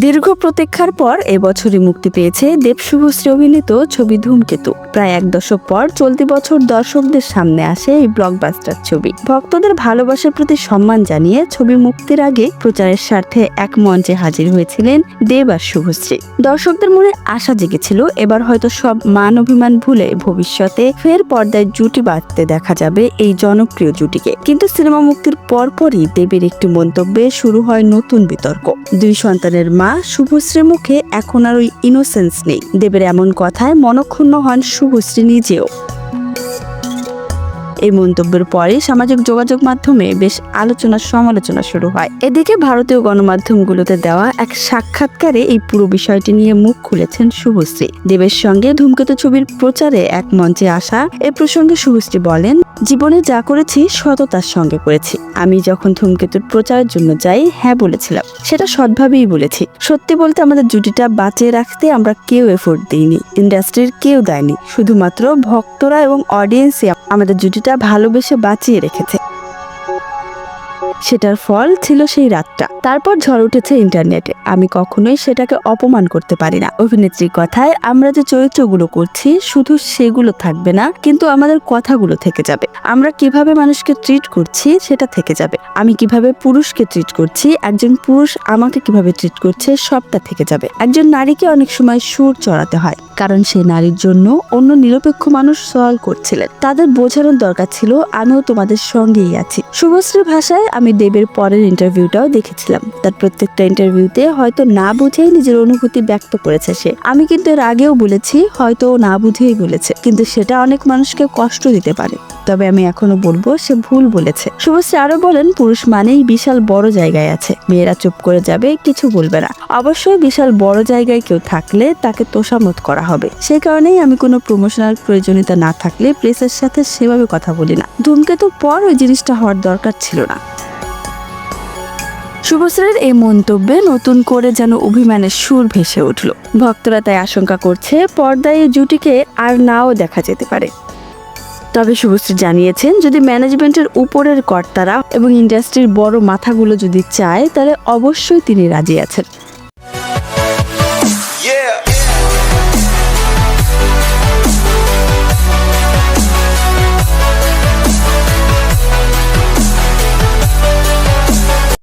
দীর্ঘ প্রতীক্ষার পর এবছরই মুক্তি পেয়েছে দেব শুভশ্রী অভিনীত ছবি ধূমকেতু। প্রায় এক দশক পর চলতি বছর দর্শকদের সামনে আসে এই ব্লকবাস্টার ছবি। ভক্তদের ভালোবাসার প্রতি সম্মান জানিয়ে ছবি মুক্তির আগে প্রচারের স্বার্থে এক মঞ্চে হাজির হয়েছিলেন দেব আর শুভশ্রী। দর্শকদের মনে আশা জেগেছিল, এবার হয়তো সব মান অভিমান ভুলে ভবিষ্যতে ফের পর্দায় জুটি বাঁধতে দেখা যাবে এই জনপ্রিয় জুটিকে। কিন্তু সিনেমা মুক্তির পরপরই দেবের একটি মন্তব্যে শুরু হয় নতুন বিতর্ক। দুই সন্তানের মা শুভশ্রীর মুখে এখন আর ওই ইনোসেন্স নেই। দেবের এমন কথায় মনক্ষুণ্ণ হন শুভশ্রী নিজেও। এই মন্তব্যের পরে সামাজিক যোগাযোগ মাধ্যমে বেশ আলোচনা সমালোচনা শুরু হয়। এদিকে ভারতীয় গণমাধ্যমগুলোতে দেওয়া এক সাক্ষাৎকারে এই পুরো বিষয়টি নিয়ে মুখ খুলেছেন শুভশ্রী। দেবের সঙ্গে ধূমকেতু ছবির প্রচারে এক মঞ্চে আসা এ প্রসঙ্গে শুভশ্রী বলেন, জীবনে যা করেছি সততার সঙ্গে করেছি। আমি যখন ধূমকেতুর প্রচারের জন্য যাই হ্যাঁ বলেছিলাম। সেটা সৎভাবেই বলেছি। সত্যি বলতে আমাদের জুটিটা বাঁচিয়ে রাখতে আমরা কেউ এফোর্ট দিইনি। ইন্ডাস্ট্রির কেউ দেয়নি। শুধুমাত্র ভক্তরা এবং অডিয়েন্সই আমাদের জুটিটা ভালোবেসে বাঁচিয়ে রেখেছে। সেটার ফল ছিল সেই রাতটা। তারপর ঝড় উঠেছে ইন্টারনেটে। আমি কখনোই সেটাকে অপমান করতে পারি না। অভিনেত্রীর কথায়, আমরা যে চরিত্রগুলো করছি, শুধু সেগুলো থাকবে না, কিন্তু আমাদের কথাগুলো থেকে যাবে। আমরা কীভাবে মানুষকে ট্রিট করছি, সেটা থেকে যাবে। আমি কীভাবে পুরুষকে ট্রিট করছি, একজন পুরুষ আমাকে কীভাবে ট্রিট করছে, সবটা থেকে যাবে। একজন নারীকে অনেক সময় সুর চড়াতে হয়। কারণ সে নারীর জন্য অন্য নিরপেক্ষ মানুষ সওয়াল করছিলেন। তাদের বোঝানোর দরকার ছিল, আমিও তোমাদের সঙ্গেই আছি। শুভশ্রী ভাষায় আমি দেবের পরের ইন্টারভিউটাও দেখেছিলাম। তার প্রত্যেকটা ইন্টারভিউতে হয়তো না বুঝেই নিজের অনুভূতি ব্যক্ত করেছে সে। আমি কিন্তু এর আগেও বলেছি, হয়তো না বুঝেই বলেছে। কিন্তু সেটা অনেক মানুষকে কষ্ট দিতে পারে। তবে আমি এখনও বলব, সে ভুল বলেছে। শুভশ্রী আরও বলেন, পুরুষ মানেই বিশাল বড় জায়গায় আছে। মেয়েরা চুপ করে যাবে, কিছু বলবে না। অবশ্যই বিশাল বড় জায়গায় কেউ থাকলে তাকে তোষামত করা হবে। সেই কারণেই আমি কোনো প্রমোশনাল প্রয়োজনীয়তা না থাকলে প্রেসের সাথে সেভাবে কথা বলি না। ধূমকেতুর পর ওই জিনিসটা হওয়ার দরকার ছিল না। শুভশ্রীর এই মন্তব্যে নতুন করে যেন অভিমানের সুর ভেসে উঠল। ভক্তরা তাই আশঙ্কা করছে, পর্দায় জুটিকে আর নাও দেখা যেতে পারে। তবে শুভশ্রী জানিয়েছেন, যদি ম্যানেজমেন্টের উপরের কর্তারা এবং ইন্ডাস্ট্রির বড় মাথাগুলো যদি চায়, তাহলে অবশ্যই তিনি রাজি আছেন।